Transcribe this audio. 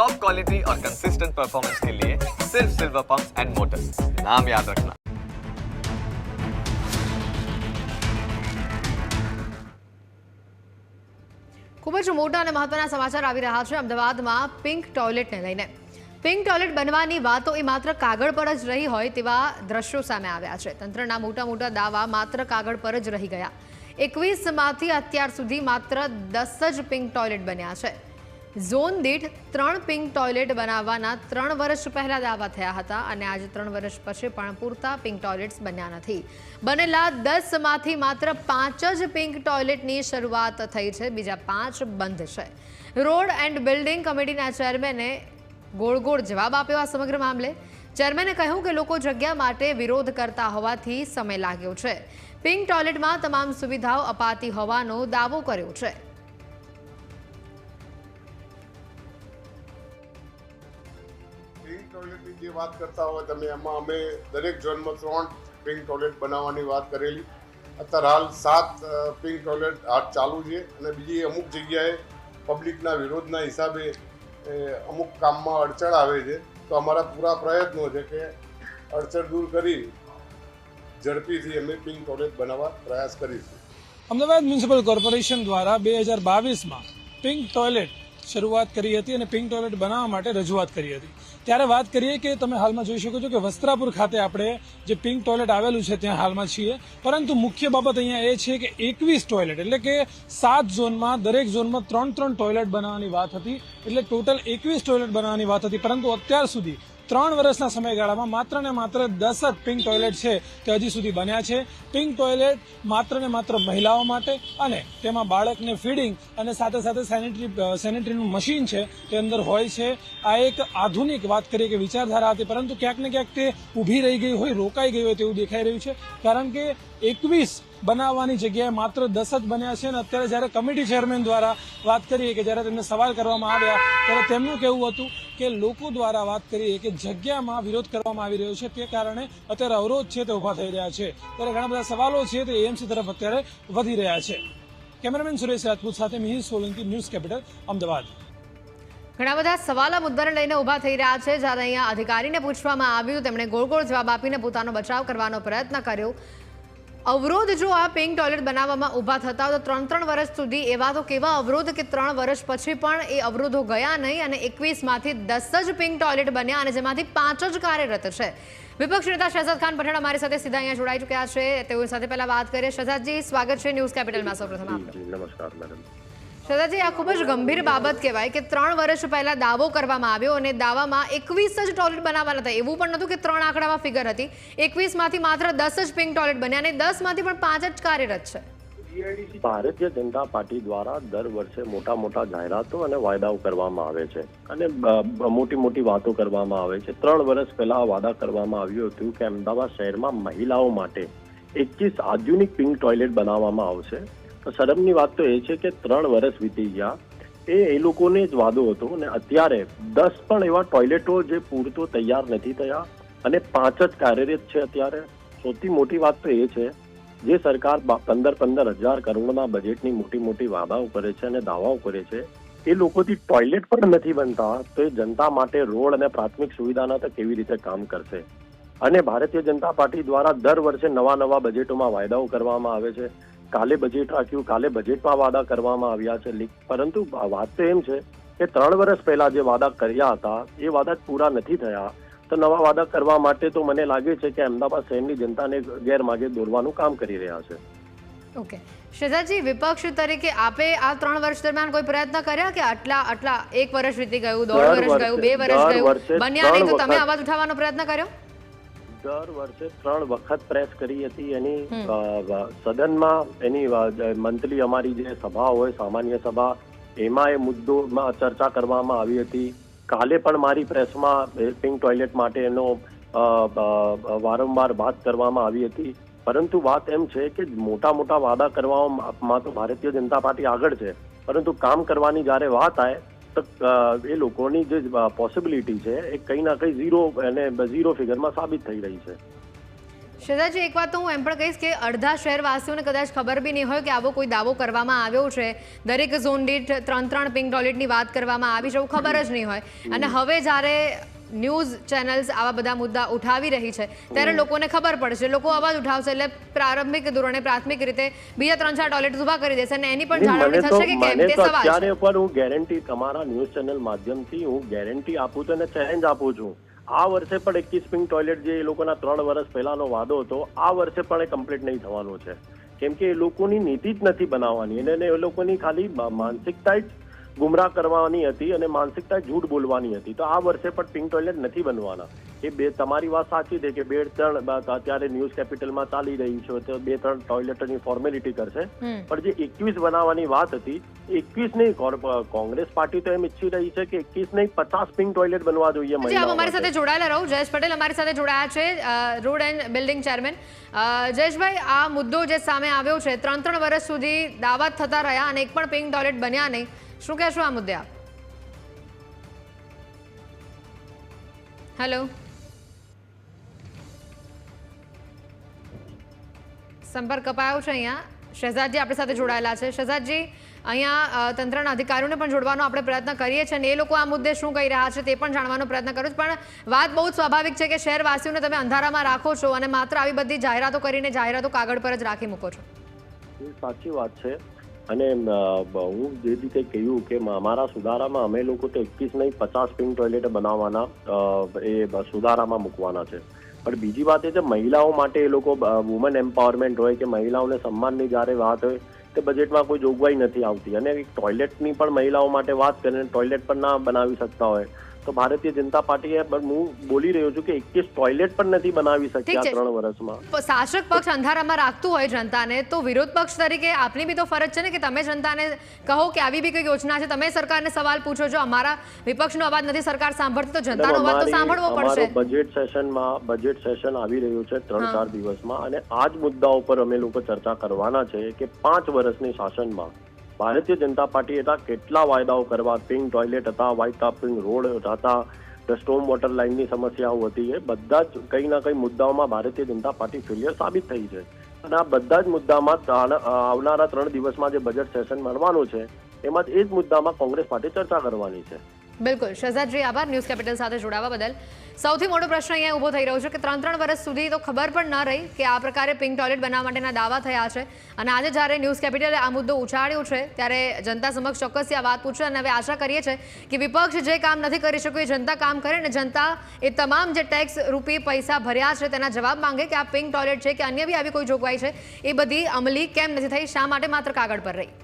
Top quality और consistent performance के लिए सिर्फ सिल्वर पंप एंड मोटर्स नाम याद रखना ખૂબ જ મોટા અને મહત્વના સમાચાર આવી રહ્યા છે અમદાવાદમાં પિંક ટોયલેટને લઈને પિંક ટોયલેટ બનવાની વાતો એ માત્ર કાગળ પર જ રહી હોય તેવા દ્રશ્યો સામે આવ્યા છે તંત્રના મોટા મોટા દાવા માત્ર કાગળ પર જ રહી ગયા એકવીસમાંથી અત્યાર સુધી માત્ર દસ જ પિંક ટોયલેટ બન્યા છે ઝોન દીઠ ત્રણ પિંક ટોયલેટ બનાવવાના ત્રણ વર્ષ પહેલા દાવા થયા હતા અને આજે ત્રણ વર્ષ પછી પણ પૂરતા પિંક ટોયલેટ્સ બન્યા નથી. બનેલા દસમાંથી માત્ર પાંચ જ પિંક ટોયલેટની શરૂઆત થઈ છે, બીજા પાંચ બંધ છે. રોડ એન્ડ બિલ્ડિંગ કમિટીના ચેરમેને ગોળ ગોળ જવાબ આપ્યો આ સમગ્ર મામલે. ચેરમેને કહ્યું કે લોકો જગ્યા માટે વિરોધ કરતા હોવાથી સમય લાગ્યો છે. પિંક ટોયલેટમાં તમામ સુવિધાઓ અપાતી હોવાનો દાવો કર્યો છે. પિંક ટોયલેટની જે વાત કરતા હોય તમે, એમાં અમે દરેક ઝોનમાં ત્રણ પિંક ટોયલેટ બનાવવાની વાત કરેલી. અત્યારે હાલ સાત પિંક ટોયલેટ હાથ ચાલુ છે અને બીજી અમુક જગ્યાએ પબ્લિકના વિરોધના હિસાબે અમુક કામમાં અડચણ આવે છે. તો અમારા પૂરા પ્રયત્નો છે કે અડચણ દૂર કરી ઝડપીથી અમે પિંક ટોયલેટ બનાવવા પ્રયાસ કરીશું. અમદાવાદ મ્યુનિસિપલ કોર્પોરેશન દ્વારા બે હજાર બાવીસમાં પિંક ટોયલેટ શરૂઆત કરી હતી અને પિંક ટોયલેટ બનાવવા માટે રજૂઆત કરી હતી. ત્યારે વાત કરીએ કે તમે હાલમાં જોઈ શકો છો કે વસ્ત્રાપુર ખાતે આપણે જે પિંક ટોયલેટ આવેલું છે ત્યાં હાલમાં છીએ. પરંતુ મુખ્ય બાબત અહીંયા એ છે કે એકવીસ ટોયલેટ, એટલે કે સાત ઝોનમાં, દરેક ઝોનમાં ત્રણ ત્રણ ટોયલેટ બનાવવાની વાત હતી. એટલે ટોટલ એકવીસ ટોયલેટ બનાવવાની વાત હતી. પરંતુ અત્યાર સુધી ત્રણ વર્ષના સમયગાળામાં માત્ર ને માત્ર દસ જ પિંક ટોયલેટ છે તે હજી સુધી બન્યા છે. પિંક ટોયલેટ માત્ર ને માત્ર મહિલાઓ માટે અને તેમાં બાળકને ફીડિંગ અને સાથે સાથે સેનિટરી સેનિટરીનું મશીન છે તે અંદર હોય છે. આ એક આધુનિક વાત કરીએ કે વિચારધારા હતી, પરંતુ ક્યાંક ને ક્યાંક તે ઊભી રહી ગઈ હોય, રોકાઈ ગઈ હોય તેવું દેખાઈ રહ્યું છે. કારણ કે એકવીસ બનાવવાની જગ્યાએ માત્ર દસ જ બન્યા છે અને અત્યારે જ્યારે કમિટી ચેરમેન દ્વારા વાત કરીએ કે જ્યારે તેમને સવાલ કરવામાં આવ્યા, ત્યારે તેમનું કહેવું હતું કે લોકો દ્વારા વાત કરીએ કે જગ્યામાં વિરોધ કરવામાં આવી રહ્યો છે તે કારણે અત્યારે અવરોધ છે તે ઊભા થઈ રહ્યા છે. ત્યારે ઘણા બધા સવાલો છે તે એએમસી તરફ અત્યારે વધી રહ્યા છે. કેમેરામેન સુરેશ રાજપૂત સાથે મિહિર સોલંકી, ન્યૂઝ કેપિટલ, અમદાવાદ. ઘણા બધા સવાલ આ મુદ્દાને લઈને ઊભા થઈ રહ્યા છે. જ્યારે અહીંયા અધિકારીને પૂછવામાં આવ્યું, તેમણે ગોળ ગોળ જવાબ આપીને પોતાનો બચાવ કરવાનો પ્રયત્ન કર્યો. અવરોધ જો આ પિંક ટોયલેટ બનાવવામાં ઊભા થતા તો ત્રણ ત્રણ વર્ષ સુધી એવા તો કેવા અવરોધ કે ત્રણ વર્ષ પછી પણ એ અવરોધો ગયા નહીં અને એકવીસમાંથી દસ જ પિંક ટોયલેટ બન્યા અને જેમાંથી પાંચ જ કાર્યરત છે. વિપક્ષ નેતા શહજાદ ખાન પઠાણ અમારી સાથે સીધા અહીંયા જોડાઈ ચૂક્યા છે. તેઓ સાથે પહેલા વાત કરીએ. શહજાદજી સ્વાગત છે ન્યૂઝ કેપિટલમાં સૌપ્રથમ આપનું. નમસ્કાર મેડમ સદાજી આ ખૂબ જ ગંભીર બાબત કહેવાય કે ત્રણ વર્ષ પહેલા દાવો કરવામાં આવ્યો અને દાવામાં એકવીસ જ ટોયલેટ બનાવવાના હતા. એવું પણ નહોતું કે ત્રણ આંકડામાં ફિગર હતી. એકવીસમાંથી માત્ર દસ જ પિંક ટોયલેટ બન્યા અને દસમાંથી પણ પાંચ જ કાર્યરત છે. ભારતીય જનતા પાર્ટી દ્વારા દર વર્ષે મોટા મોટા જાહેરાતો અને વાયદાઓ કરવામાં આવે છે અને મોટી મોટી વાતો કરવામાં આવે છે. ત્રણ વર્ષ પહેલા વાદા કરવામાં આવ્યું હતું કે અમદાવાદ શહેરમાં મહિલાઓ માટે એકવીસ આધુનિક પિંક ટોયલેટ બનાવવામાં આવશે. શરમની વાત તો એ છે કે ત્રણ વર્ષ વીતી ગયા. એ એ લોકોને જ વાદો હતો અને અત્યારે દસ પણ એવા ટોયલેટો જે પૂરતો તૈયાર નથી થયા અને પાંચ જ કાર્યરત છે અત્યારે. સૌથી મોટી વાત તો એ છે જે સરકાર પંદર પંદર હજાર કરોડના બજેટની મોટી મોટી વાદાઓ કરે છે અને દાવાઓ કરે છે, એ લોકોથી ટોયલેટ પણ નથી બનતા. તો એ જનતા માટે રોડ અને પ્રાથમિક સુવિધાના તો કેવી રીતે કામ કરશે? અને ભારતીય જનતા પાર્ટી દ્વારા દર વર્ષે નવા નવા બજેટોમાં વાયદાઓ કરવામાં આવે છે. કાલે બજેટ રાખ્યું કાલે બજેટમાં વાદા કરવામાં આવ્યા છે પરંતુ વાત તો એમ છે કે ત્રણ વર્ષ પહેલા જે વાદા કર્યા હતા એ વાદા પૂરા નથી થયા. તો નવા વાદા કરવા માટે તો મને લાગે છે કે અમદાવાદ શહેરની જનતાને ગેરમાર્ગે દોરવાનું કામ કરી રહ્યા છે. ઓકે. શ્રદ્ધાજી વિપક્ષ તરીકે આપે આ ત્રણ વર્ષ દરમિયાન કોઈ પ્રયત્ન કર્યા કે આટલા આટલા એક વર્ષ વીતી ગયું દોઢ વર્ષ ગયું બે વર્ષ ગયું? બન્યા નહીં તો તમે અવાજ ઉઠાવવાનો પ્રયત્ન કર્યો? દર વર્ષે ત્રણ વખત પ્રેસ કરી હતી. એની સદનમાં એની મંથલી અમારી જે સભા હોય સામાન્ય સભા એમાં એ મુદ્દોમાં ચર્ચા કરવામાં આવી હતી. કાલે પણ મારી પ્રેસમાં પિંક ટોયલેટ માટે એનો વારંવાર વાત કરવામાં આવી હતી. પરંતુ વાત એમ છે કે મોટા મોટા વાદા કરવામાં તો ભારતીય જનતા પાર્ટી આગળ છે. પરંતુ કામ કરવાની જ્યારે વાત આવે એ લોકોની જે પોસિબિલિટી છે એ કંઈ ના કંઈ ઝીરો અને ઝીરો ફિગરમાં સાબિત થઈ રહી છે. શ્રદ્ધાજી એક વાત તો હું એમ પણ કહીશ કે અડધા શહેરવાસીઓને કદાચ ખબર બી નહીં હોય કે આવો કોઈ દાવો કરવામાં આવ્યો છે. દરેક ઝોન દીઠ ત્રણ ત્રણ પિંક ટોયલેટની વાત કરવામાં આવી છે એવું ખબર જ નહીં હોય. અને હવે જ્યારે ન્યૂઝ ચેનલ્સ આવા બધા મુદ્દા ઉઠાવી રહી છે. ત્યારે લોકોને ખબર પડશે લોકો અવાજ ઉઠાવશે એટલે પ્રારંભિક ધોરણે પ્રાથમિક રીતે બીજા ત્રણ ચાર ટોયલેટ ઊભા કરી દેશે અને એની પણ જાળવણી થશે કે કેમ? તે સવાલ છે. પર હું ગેરંટી તમારા ન્યૂઝ ચેનલ માધ્યમથી હું ગેરંટી આપું છું અને ચેલેન્જ આપું છું. આ વર્ષે પણ એકવીસ પિંક ટોયલેટ જે એ લોકોના ત્રણ વર્ષ પહેલાનો વાદો હતો આ વર્ષે પણ એ કમ્પ્લીટ નહીં થવાનો છે. કેમ કે એ લોકોની નીતિ જ નથી બનાવવાની. અને એ લોકોની ખાલી માનસિકતા જ ગુમરાહ કરવાની હતી અને માનસિકતા જૂઠ બોલવાની હતી. તો આ વર્ષે પણ પિંક ટોયલેટ નથી બનવાના. એ બે તમારી વાત સાચી છે કે બે ત્રણ અત્યારે ન્યૂઝ કેપિટલમાં ચાલી રહ્યું છે તો બે ત્રણ ટોયલેટની ફોર્મેલિટી કરશે. પણ જે એકવીસ બનાવવાની વાત હતી એકવીસ નહીં કોંગ્રેસ પાર્ટી તો એમ ઈચ્છી રહી છે કે એકવીસ નહીં પચાસ પિંક ટોયલેટ બનવા જોઈએ અમારી સાથે જોડાયેલા રહો. જયેશ પટેલ અમારી સાથે જોડાયા છે road and building chairman. Jayeshbhai આ મુદ્દો જે સામે આવ્યો છે ત્રણ ત્રણ વર્ષ સુધી દાવા થતા રહ્યા અને એક પણ પિંક ટોયલેટ બન્યા નહીં. શું કહેશો આ મુદ્દે આપ? હેલો સંપર્ક કપાયો છે અહીંયા. શહેજાદજી આપણી સાથે જોડાયેલા છે. શહેજાદજી અહીંયા તંત્રના અધિકારીઓને પણ જોડવાનો આપણે પ્રયત્ન કરીએ છીએ અને એ લોકો આ મુદ્દે શું કહી રહ્યા છે તે પણ જાણવાનો પ્રયત્ન કરું છું. પણ વાત બહુ સ્વાભાવિક છે કે શહેરવાસીઓને તમે અંધારામાં રાખો છો અને માત્ર આવી બધી જાહેરાતો કરીને જાહેરાતો કાગળ પર જ રાખી મૂકો છો. સાચી વાત છે. અને હું જે રીતે કહ્યું કે અમારા સુધારામાં અમે લોકો તો એકવીસ નહીં, પચાસ પિંક ટોયલેટ બનાવવાના એ સુધારામાં મૂકવાના છે. પણ બીજી વાત એ છે, મહિલાઓ માટે એ લોકો વુમન એમ્પાવરમેન્ટ હોય કે મહિલાઓને સન્માનની જ્યારે વાત હોય, તે બજેટમાં કોઈ જોગવાઈ નથી આવતી. અને ટોયલેટની પણ મહિલાઓ માટે વાત કરીને ટોયલેટ પણ ના બનાવી શકતા હોય. તો ભારતીય જનતા પાર્ટીએ પણ હું બોલી રહ્યો છું કે એકવીસ ટોયલેટ પણ નથી બનાવી શક્યા ત્રણ વર્ષમાં. શાસક પક્ષ અંધારામાં રાખતું હોય જનતાને તો વિરોધ પક્ષ તરીકે આપની બી તો ફરજ છે ને કે તમે જનતાને કહો કે આવી બી કઈ યોજના છે. તમે સરકારને સવાલ પૂછો છો અમારા વિપક્ષનો અવાજ નથી સરકાર સાંભળતી તો જનતાનો અવાજ તો સાંભળવો પડશે. બજેટ સેશનમાં બજેટ સેશન આવી રહ્યું છે ત્રણ ચાર દિવસમાં. અને આ જ મુદ્દા ઉપર અમે લોકો ચર્ચા કરવાના છે કે પાંચ વર્ષની શાસનમાં ભારતીય જનતા પાર્ટી હતા કેટલા વાયદાઓ કરવા, પિંક ટોયલેટ હતા વ્હાઇટ ટાપિંગ રોડ હતા સ્ટોમ વોટર લાઇનની સમસ્યાઓ હતી, એ બધા જ કંઈ ના કંઈ મુદ્દાઓમાં ભારતીય જનતા પાર્ટી ફેલિયર સાબિત થઈ છે. અને આ બધા જ મુદ્દામાં આવનારા ત્રણ દિવસમાં જે બજેટ સેશન મળવાનું છે, એમાં એ જ મુદ્દામાં કોંગ્રેસ પાર્ટી ચર્ચા કરવાની છે. બિલકુલ. શહેજાદજી આભાર. ન્યૂઝ કેપિટલ સાથે જોડાવા બદલ. સૌથી મોટો પ્રશ્ન અહીંયા ઊભો થઈ રહ્યો છે કે ત્રણ ત્રણ વર્ષ સુધી તો ખબર પણ ન રહી કે આ પ્રકારે પિંક ટોયલેટ બનાવવા માટેના દાવા થયા છે. અને આજે જ્યારે ન્યૂઝ કેપિટલે આ મુદ્દો ઉછાળ્યો છે, ત્યારે જનતા સમક્ષ ચોક્કસથી આ વાત પૂછશે અને હવે આશા કરીએ છીએ કે વિપક્ષ જે કામ નથી કરી શક્યું એ જનતા કામ કરે અને જનતા એ તમામ જે ટેક્સ રૂપી પૈસા ભર્યા છે તેના જવાબ માંગે કે આ પિંક ટોયલેટ છે કે અન્ય બી આવી કોઈ જોગવાઈ છે, એ બધી અમલી કેમ નથી થઈ, શા માટે માત્ર કાગળ પર રહી?